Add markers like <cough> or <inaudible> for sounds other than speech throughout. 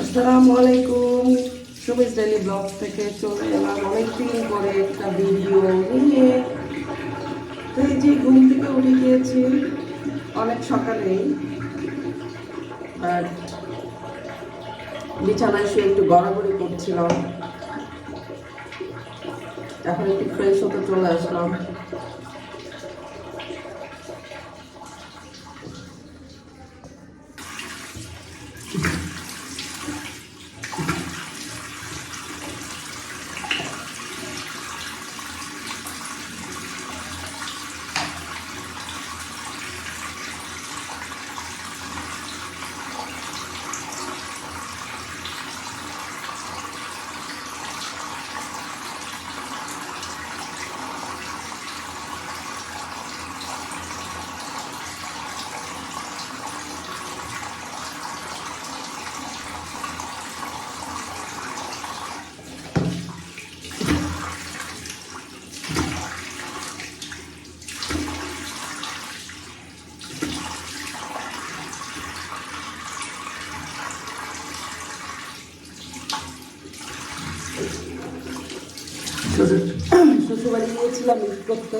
আসসালামু আলাইকুম Sumi's daily blog থেকে চলে এলাম অনেকদিন পরে একটা ভিডিও নিয়ে। তো এই যে ঘুম থেকে উঠে গিয়েছি, অনেক সকালেই আর বিছানায় শুয়ে একটু গড়াগড়ি করছিলাম। এখন একটু ফ্রেশ হতে চলে আসলাম। করতে,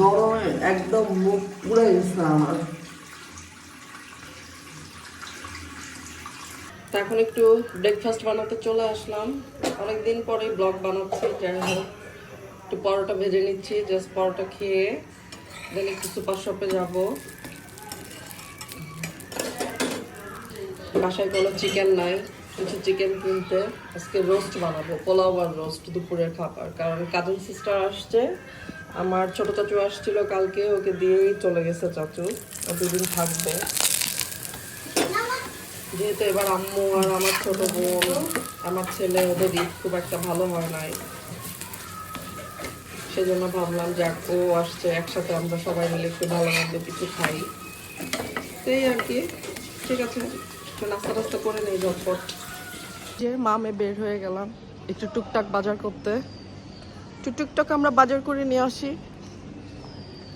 গরমে একদম মুখ পুড়ে গেছে আমার। এখন একটু ব্রেকফাস্ট বানাতে চলে আসলাম। অনেকদিন পরে ব্লগ বানাচ্ছি, যাই হোক। একটু পরোটা ভেজে নিচ্ছি জাস্ট পরোটা খেয়ে দেন একটু সুপার শপে যাব। বাসায় কোনো চিকেন নাই। কিছু চিকেন কিনতে আজকে রোস্ট বানাবো, পোলাও আর রোস্ট দুপুরের খাবার। কারণ কাজিন সিস্টার আসছে, আমার ছোট চাচু আসছিল কালকে, ওকে দিয়েই চলে গেছে চাচু। ও দুদিন থাকবে। যেহেতু এবার আম্মু আর আমার ছোট বোন, আমার ছেলে, ওদের ঈদ খুব একটা ভালো হয় নাই। সেজন্য ভাবলাম যে ও আসছে একসাথে, আমরা সবাই মিলে একটু ভালো মন্দ কিছু খাই। এই আর কি। ঠিক আছে নাস্তা টাস্তা করে নেই ঝটপট। যে মামে বের হয়ে গেলাম একটু টুকটাক বাজার করতে। একটু টুকটাক আমরা বাজার করে নিয়ে আসি।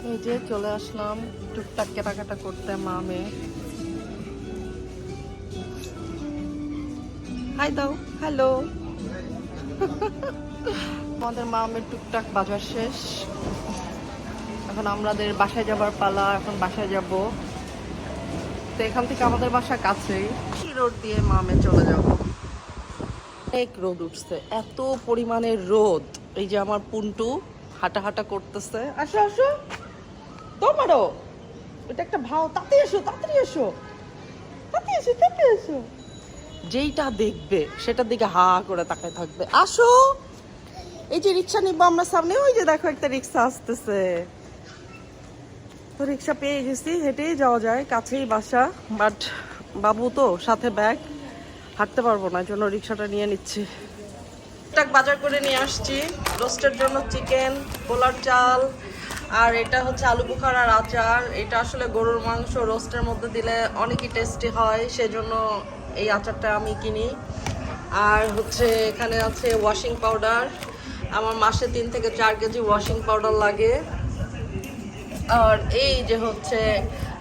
এই যে চলে আসলাম টুকটাক কেনাকাটা করতে মামে। হাই দাও হ্যালো আমাদের মামের টুকটাক বাজার শেষ। এখন আমাদের বাসায় যাবার পালা, এখন বাসায় যাব। তো এখান থেকে আমাদের বাসা কাছেই। রোড দিয়ে মামে চলে যাব। অনেক রোদ উঠছে, এত পরিমাণের রোদ। এই যে আমার পুন্টু হাঁটা হাঁটা করতেছে। আসো আসো। তোমারও। এটা একটা ভাও। তাতে এসো, তাড়াতাড়ি এসো। তাতে এসো তাতে এসো। যেইটা দেখবে, সেটার দিকে হা করে তাকায় থাকবে। আসো। এই যে রিক্সা নিবো আমরা সামনে, ওই যে দেখো একটা রিক্সা আসতেছে। তো রিক্সা পেয়ে গেছি, হেঁটেই যাওয়া যায়, কাছেই বাসা। বাট বাবু তো, সাথে ব্যাগ। হাঁটতে পারব না জন্য রিক্সাটা নিয়ে নিচ্ছি। টুকটাক বাজার করে নিয়ে আসছি, রোস্টের জন্য চিকেন, পোলার চাল, আর এটা হচ্ছে আলু বুখারার আচার। এটা আসলে গরুর মাংস রোস্টের মধ্যে দিলে অনেকই টেস্টি হয়, সেজন্য এই আচারটা আমি কিনি। আর হচ্ছে এখানে আছে ওয়াশিং পাউডার আমার মাসে তিন থেকে চার কেজি ওয়াশিং পাউডার লাগে। আর এই যে হচ্ছে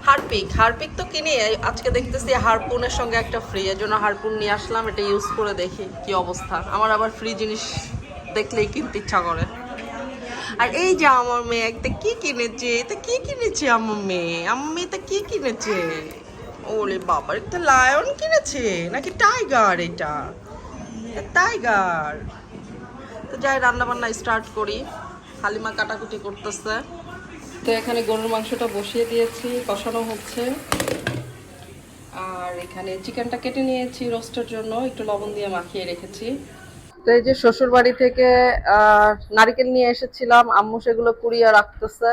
হারপিক হারপিক তো কিনি আজকে দেখতেছি হারপুনের সঙ্গে একটা ফ্রি এর জন্য হারপুন নিয়ে আসলাম, এটা ইউজ করে দেখি কি অবস্থা। আমার আবার ফ্রি জিনিস দেখলেই কিনতে ইচ্ছা করে। আর এই যে আমার মেয়ে একটা কি কিনেছে? এটা কি কিনেছে আমার মেয়ে? আমার মেয়ে এটা কি কিনেছে? ওরে বাবা একটা লায়ন কিনেছে? নাকি টাইগার এটা? টাইগার তো যাই রান্না বান্না স্টার্ট করি। হালিমা কাটাকুটি করতেছে। তো এখানে গরুর মাংসটা বসিয়ে দিয়েছি, কষানো হচ্ছে। আর এখানে চিকেনটা কেটে নিয়েছি রোস্টের জন্য, একটু লবণ দিয়ে মাখিয়ে রেখেছি। তো এই যে শ্বশুর বাড়ি থেকে নারিকেল নিয়ে এসেছিলাম, আম্মু সেগুলো কুড়িয়ে রাখতেছে।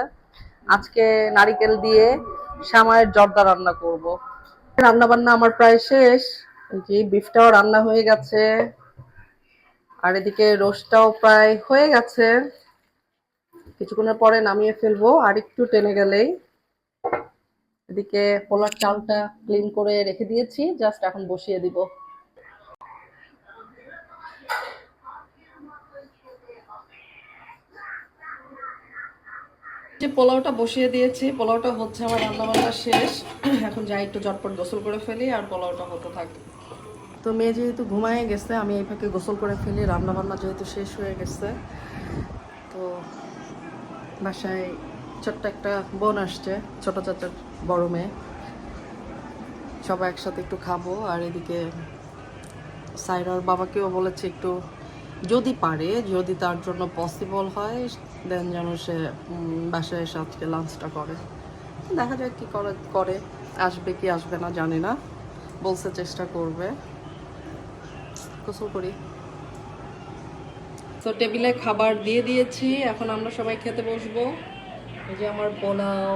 আজকে নারিকেল দিয়ে শ্যামায়ের জর্দা রান্না করব। রান্না বান্না আমার প্রায় শেষ। যে বিফটাও রান্না হয়ে গেছে। আর এদিকে রোস্টটাও প্রায় হয়ে গেছে। কিছুক্ষণের পরে নামিয়ে ফেলব, আর একটু টেনে গেলেই। এদিকে পোলার চালটা ক্লিন করে রেখে দিয়েছি, জাস্ট এখন বসিয়ে দিব। যে পোলাওটা বসিয়ে দিয়েছি, পোলাওটা হচ্ছে আমার রান্না বান্না শেষ। এখন যাই একটু ঝটপট গোসল করে ফেলি, আর পোলাওটা হতে থাকবে তো মেয়ে যেহেতু ঘুমায় গেছে, আমি এই ফাঁকে গোসল করে ফেলি রান্না বান্না যেহেতু শেষ হয়ে গেছে, তো বাসায় ছোট্ট একটা বোন আসছে, ছোট চাচার বড় মেয়ে। সবাই একসাথে একটু খাব, আর এদিকে সাইরার বাবাকেও বলেছে একটু যদি পারে, যদি তার জন্য পসিবল হয় দেন যেন সে বাসায় এসে আজকে লাঞ্চটা করে। দেখা যাক কি করে করে, আসবে কি আসবে না জানি না। বলছে চেষ্টা করবে। গোসল করি। তো টেবিলে খাবার দিয়ে দিয়েছি। এখন আমরা সবাই খেতে বসবো। এই যে আমার পোলাও,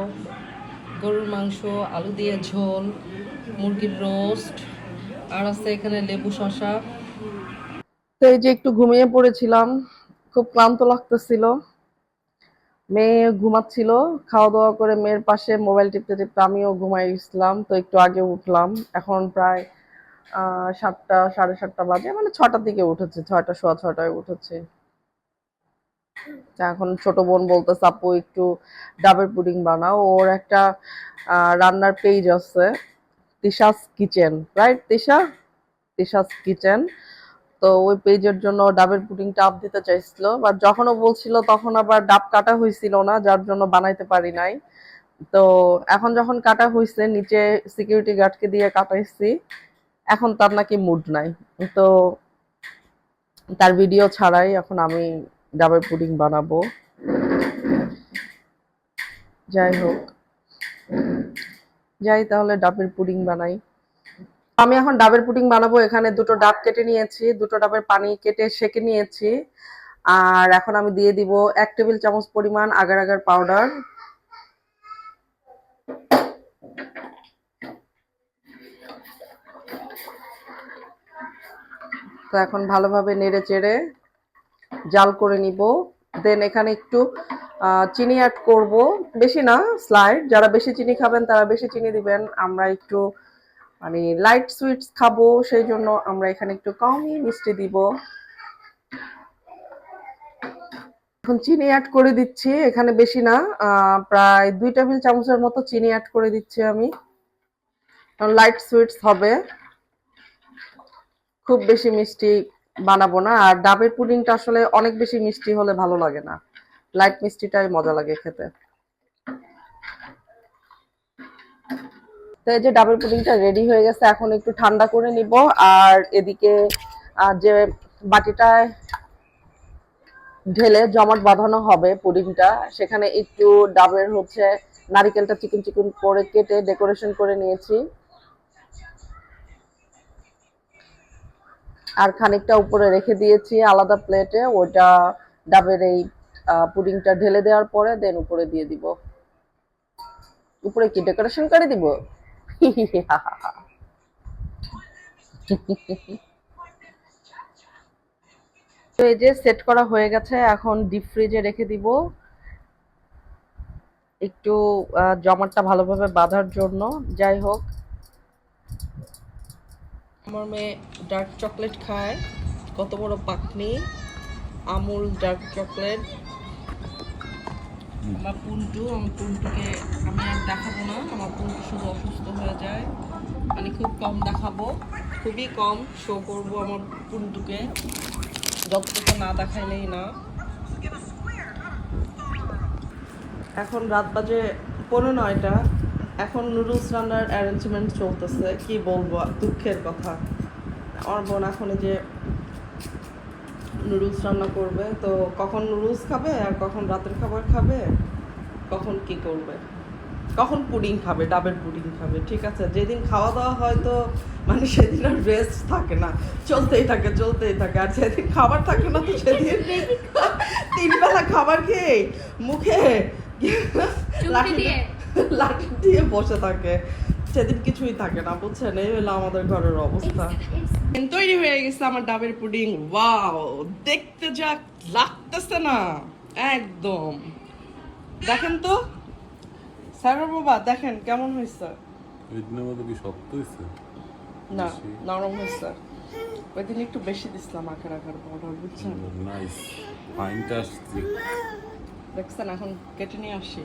গরুর মাংস, আলু দিয়ে ঝোল, মুরগির রোস্ট, আর আছে এখানে লেবু শসা। তো এই যে একটু ঘুমিয়ে পড়েছিলাম, খুব ক্লান্ত লাগতেছিল। মেয়ে ঘুমাচ্ছিল খাওয়া দাওয়া করে মেয়ের পাশে মোবাইল টিপতে টিপতে আমিও ঘুমাই তো একটু আগে উঠলাম। এখন প্রায় সাতটা, সাড়ে সাতটা বাজে মানে ছটার দিকে উঠেছে, ছয়টা, সোয়া ছটায় উঠেছে। এখন ছোট বোন বলতেছে, আপু, একটু ডাবের পুডিং বানাও। ওর একটা রান্নার পেজ আছে, Tisha's kitchen right Tisha? Tisha's kitchen. তো ওই পেজের জন্য ডাবের পুডিংটা আপ দিতে চাইছিল বাট যখন ও বলছিল, তখন আবার ডাব কাটা হয়েছিল না, যার জন্য বানাইতে পারি নাই। তো এখন যখন কাটা হয়েছে নিচে সিকিউরিটি গার্ডকে দিয়ে কাটাইছি। এখন তার নাকি মুড নাই। তো তার ভিডিও ছাড়াই এখন আমি ডাবের পুডিং বানাবো। যাই হোক। যাই তাহলে ডাবের পুডিং বানাই। আমি এখন ডাবের পুডিং বানাবো। এখানে দুটো ডাব কেটে নিয়েছি, দুটো ডাবের পানি কেটে সেকে নিয়েছি। আর এখন আমি দিয়ে দিব এক টেবিল চামচ পরিমাণ আগার আগার পাউডার তো এখন ভালোভাবে নেড়ে চেড়ে জাল করে নিব। দেন এখানে একটু চিনি অ্যাড করব। বেশি না স্লাইড যারা বেশি চিনি খাবেন, তারা বেশি চিনি দিবেন। আমরা একটু মানে লাইট সুইটস খাব, সেই জন্য আমরা এখানে একটু কমই মিষ্টি দিব। এখন চিনি অ্যাড করে দিচ্ছি, এখানে বেশি না প্রায় দুই টেবিল চামচের মতো চিনি অ্যাড করে দিচ্ছি আমি। লাইট সুইটস হবে। খুব বেশি মিষ্টি বানাবো না। আর ডাবের পুডিংটা আসলে অনেক বেশি মিষ্টি হলে ভালো লাগে না। লাইট মিষ্টিটাই মজা লাগে খেতে। এই যে ডাবের পুডিংটা রেডি হয়ে গেছে, এখন একটু ঠান্ডা করে নিব। আর এদিকে যে বাটিটায় ঢেলে জমাট বাঁধানো হবে পুডিংটা, সেখানে একটু ডাবের হচ্ছে নারিকেলটা চিকন চিকন করে কেটে ডেকোরেশন করে নিয়েছি। আর খানিকটা উপরে রেখে দিয়েছি আলাদা প্লেটে, ওটা ডাবের এই পুডিংটা ঢেলে দেওয়ার পরে দেন উপরে দিয়ে দিব। উপরে কি ডেকোরেশন করে দিব? তো এই যে সেট করা হয়ে গেছে, এখন ডিপ ফ্রিজে রেখে দিব। একটু জমাটটা ভালোভাবে বাঁধার জন্য। যাই হোক আমার মেয়ে ডার্ক চকলেট খায় কত বড় পাকনি আমুল ডার্ক চকলেট আমার পুন্টু আমার পুন্টুকে আমি আর দেখাবো না আমার পুন্টু শুধু অসুস্থ হয়ে যায়। মানে খুব কম দেখাবো খুবই কম শো করব আমার পুন্টুকে। যতটুকু না দেখাইলেই না। এখন রাত বাজে পনেরো নয়টা। এখন নুডলস রান্নার অ্যারেঞ্জমেন্ট চলতেছে কি বলব দুঃখের কথা। আমার বোন এখন যে নুডলস রান্না করবে তো কখন নুডলস খাবে আর কখন রাতের খাবার খাবে? কখন কি করবে? কখন পুডিং খাবে ডাবের পুডিং খাবে ঠিক আছে? যেদিন খাওয়া দাওয়া হয় তো মানে সেদিন আর রেস্ট থাকে না। চলতেই থাকে চলতেই থাকে। আর যেদিন খাবার থাকে না তো সেদিন <laughs> তিন বেলা খাবার খেয়ে মুখে লাঠি। <laughs> লাঠি দিয়ে বসে থাকে। সেদিন কিছুই থাকে না বুঝছেন? এই হলো আমাদের ঘরের অবস্থা। তৈরি হয়ে গেছে আমার ডাবের পুডিং। ওয়াও দেখতে যা লাগতেছে না। একদম। দেখেন তো। স্যার বাবা দেখেন কেমন হয়েছে? দিনের মতো কি শক্ত হয়েছে? না নরম হয়েছে। ওই দিন একটু বেশি দিছিলাম আখার আখার পাউডার বুঝছেন? নাইস ফাইনটা আসছে। দেখছেন এখন কেটে নিয়ে আসি।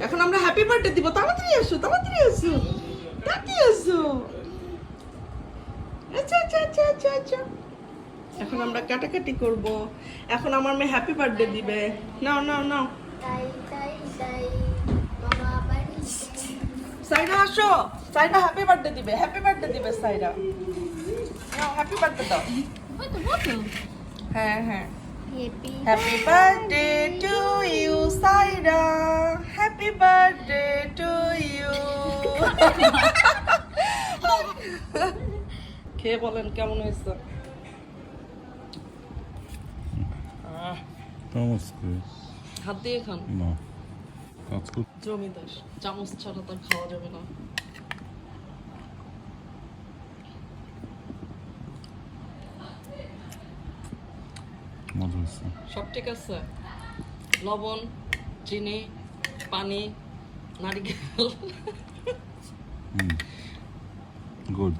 এখন আমরা হ্যাপি বার্থডে দিব তাড়াতাড়ি আসো তাড়াতাড়ি আসো তাড়াতাড়ি আসো। আচ্ছা আচ্ছা আচ্ছা আচ্ছা আচ্ছা। এখন আমরা কাটাকাটি করব। এখন আমার মেয়ে হ্যাপি বার্থডে দিবে। নাও নাও নাও। সাইরা আসো। সাইরা হ্যাপি বার্থডে দিবে হ্যাপি বার্থডে দিবে সাইরা। নাও হ্যাপি বার্থডে দাও। হ্যাঁ হ্যাঁ। Happy birthday to you happy birthday to you খেয়ে বলেন কেমন হয়েছে? আহ, নমস্কার। হাত দিয়ে খান। না জমিদার চামচ ছাড়া তার খাওয়া যাবে না। মজা হয়েছে। সব ঠিক আছে? লবণ চিনি পানি নারিকেল। গুড।